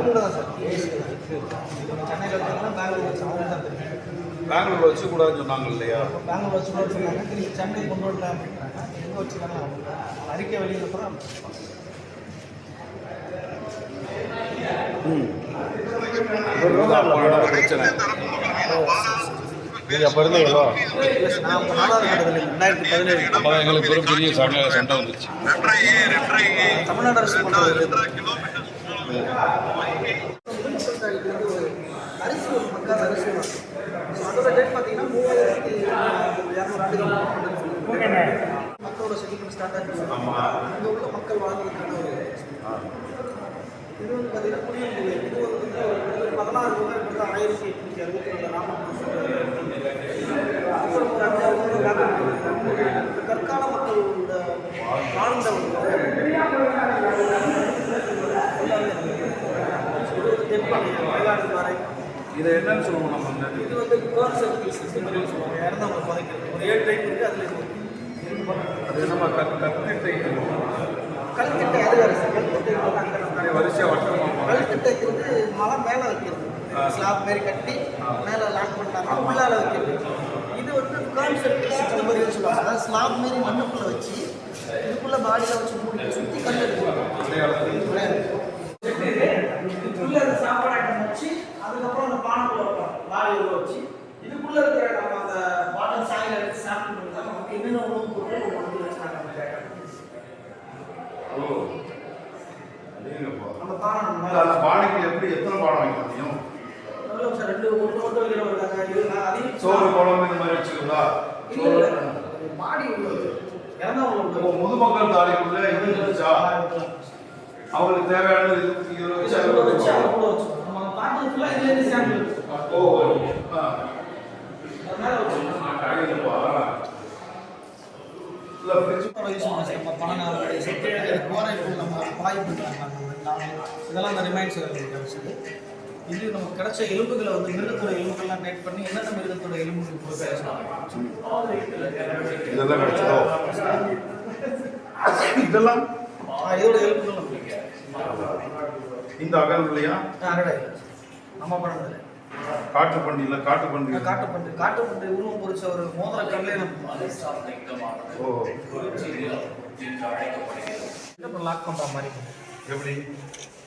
அவங்க தான் சார். சென்னையில் இருக்காங்கன்னா பெங்களூர் வச்சு அவங்க தான் தெரியும். பெங்களூர் வச்சு கூடாதுன்னு சொன்னாங்க இல்லையா? பெங்களூர் வச்சு கூட சொன்னாங்க. திரும்பி சென்னை கொண்டு வரலாம் அப்படின்றாங்க. எங்கே வச்சுக்காங்க அறிக்கை வெளியில் அப்புறம் அவங்களோட பிரச்சனை. நீங்க அப்ப இருந்தீங்களோ? நான் இப்போ நாலாவது கட்டத்தில் ரெண்டாயிரத்தி பதினேழு அப்போ எங்களுக்கு ஒரு பெரிய சண்டை சண்டை வந்துச்சு. தமிழ்நாடு அரிசி ஒரு பக்காத அரிசி தான். அதோட டேட் பார்த்தீங்கன்னா மூவாயிரத்தி இரநூறு ஆண்டுகள் மக்களோட செடிகள் ஸ்டார்ட் ஆச்சு இங்கே உள்ள மக்கள் வாழ்றதுக்கான ஒரு இது வந்து பார்த்தீங்கன்னா குடியிருப்பு இது வந்து ஒரு பதினாறு முதல் ஆயிரத்தி எட்நூற்றி அறுபத்தி ரெண்டு ராமகிருஷ்ணன் மக்கள் வாழ்ந்தவங்க இதை என்னன்னு சொல்லுவோம் நம்ம இது. வந்து கோர் சர்க்கிள் சிஸ்டம் சொல்லுவாங்க. இறந்தவங்க புதைக்கிறது? ஒரு ஏழு டைப் இருக்குது அதில் அது நம்ம கத் கத்திட்டை கல்கட்டை அது வேறு சார். கல்கட்டை அங்கே நம்ம வரிசையாக வட்டமாக கல்கட்டைக்கு வந்து மலை மேலே வைக்கிறது. ஸ்லாப் மாரி கட்டி மேலே லாக் பண்ணிட்டாங்க உள்ளால வைக்கிறது. இது வந்து கான்செப்ட் சிஸ்டம் மாதிரி சொல்லுவாங்க அதாவது ஸ்லாப் மாரி மண்ணுக்குள்ளே வச்சு இதுக்குள்ளே பாடியில் வச்சு மூடி சுற்றி கல் எடுத்துருவாங்க இதுக்குள்ள அந்த சாப்பாடு ஐட்டம் வச்சு அதுக்கப்புறம் அந்த பானைக்குள்ள வைப்பாங்க லாரி உள்ள வச்சு இதுக்குள்ள இருக்கிற நம்ம அந்த பாட்டில் சாயில் எடுத்து சாப்பிட்டு நமக்கு என்னென்ன உணவு பொருள் ஒரு மனதில் வச்சுருக்காங்க நம்ம கேட்கணும் ஓ அப்படிங்கப்பா அந்த பானை நம்ம அது மேலே அந்த பானைக்கு எப்படி எத்தனை பானை வைக்க முடியும் ரெண்டு ஒன்று நான் அதையும் சோறு குழம்பு இந்த மாதிரி இல்லை இல்லை. மாடி முதுமக்கள் தாலிக்குள்ள இது இருந்துச்சா? அவங்களுக்கு தேவையான இது இதில் வச்சு உள்ள வச்சு அதை அவங்க கூட வச்சு. நம்ம பார்த்தது ஃபுல்லாக இதுலேருந்து சாம்பிள் ஓ ஆ. அது மேலே வச்சு. அப்படிங்கப்பா இல்லை பணம் கோரைப்பு நம்ம பாய் பண்ணுறாங்க இதெல்லாம் அந்த ரிமைண்ட்ஸ் கிடைச்சது இது நமக்கு கிடைச்ச எலும்புகளை வந்து மிருகத்தோட எலும்புகள்லாம் நேட் பண்ணி என்னென்ன மிருகத்தோட எலும்புகள் பேசலாம் இதெல்லாம் கிடைச்சதோ? இதெல்லாம்? இதோட எலும்புகள் இந்த அகல் இல்லையா? அரடை நம்ம பண்ணதில்லை காட்டு பண்டியில் காட்டு பண்டி காட்டு பண்டு காட்டு பண்டு உருவம் பொறிச்ச ஒரு மோதிர கல்லே நம்ம ஓ. அப்புறம் லாக் பண்ணுற மாதிரி எப்படி?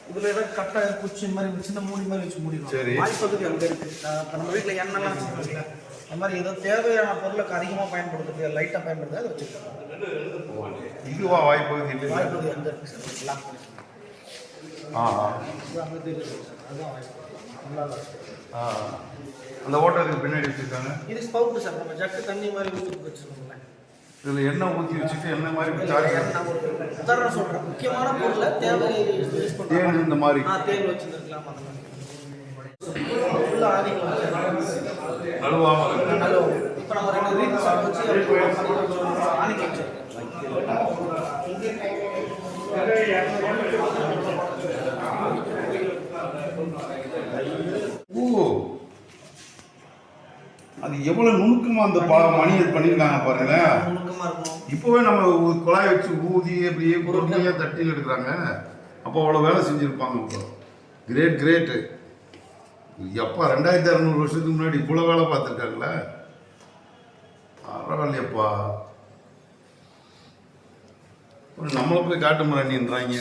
இதுல ஏதாவது கட்டை குச்சி மாதிரி சின்ன மூடி மாதிரி வச்சு மூடிடுவோம் சரி. வாய்ப்பகுதி அங்கே இருக்கு. இப்ப நம்ம வீட்டில் எண்ணெய்லாம் வச்சுருக்கோம்ல அந்த மாதிரி ஏதோ தேவையான பொருளுக்கு அதிகமாக பயன்படுத்துறது லைட்டாக பயன்படுத்துறது அதை வச்சுருக்கோம் இதுவா வாய்ப்பு இல்லை? வாய்ப்பகுதி அங்கே இருக்கு சார். லாக் பண்ணி ஆ ஆ. இது அங்கே தெரியுது சார். அதுதான் வாய்ப்பு நல்லா இருக்கு. ஆ. அந்த ஓட்டத்துக்கு பின்னாடி வச்சிருக்காங்க? இது ஸ்பவுட்டு சார். நம்ம ஜக்கு தண்ணி மாதிரி ஊற்றி வச்சுருக்கோம்ல. இதில் எண்ணெய் ஊற்றி வச்சுட்டு எண்ணெய் மாதிரி உதாரணம் சொல்கிறேன் முக்கியமான பொருளை தேவை தேன் இந்த மாதிரி. தேன் வச்சுருக்கலாம் ஹலோ இப்போ நம்ம ரெண்டு ரீல்ஸ் வச்சு ஆணிக்கு வச்சிருக்கோம் ஓ அது எவ்வளவு நுணுக்கமா அந்த பா மணி இது பண்ணியிருக்காங்க பாருங்களேன் இப்போவே நம்ம குழாய் வச்சு ஊதி அப்படியே பொறுமையாக தட்டி எடுக்கிறாங்க. அப்போ அவ்வளோ வேலை செஞ்சுருப்பாங்க இப்போ. கிரேட் கிரேட்டு எப்பா ரெண்டாயிரத்தி அறநூறு வருஷத்துக்கு முன்னாடி இவ்வளோ வேலை பார்த்துருக்காங்களே? பரவாயில்லையப்பா. நம்மளை போய் காட்டு முறை நீன்றாங்க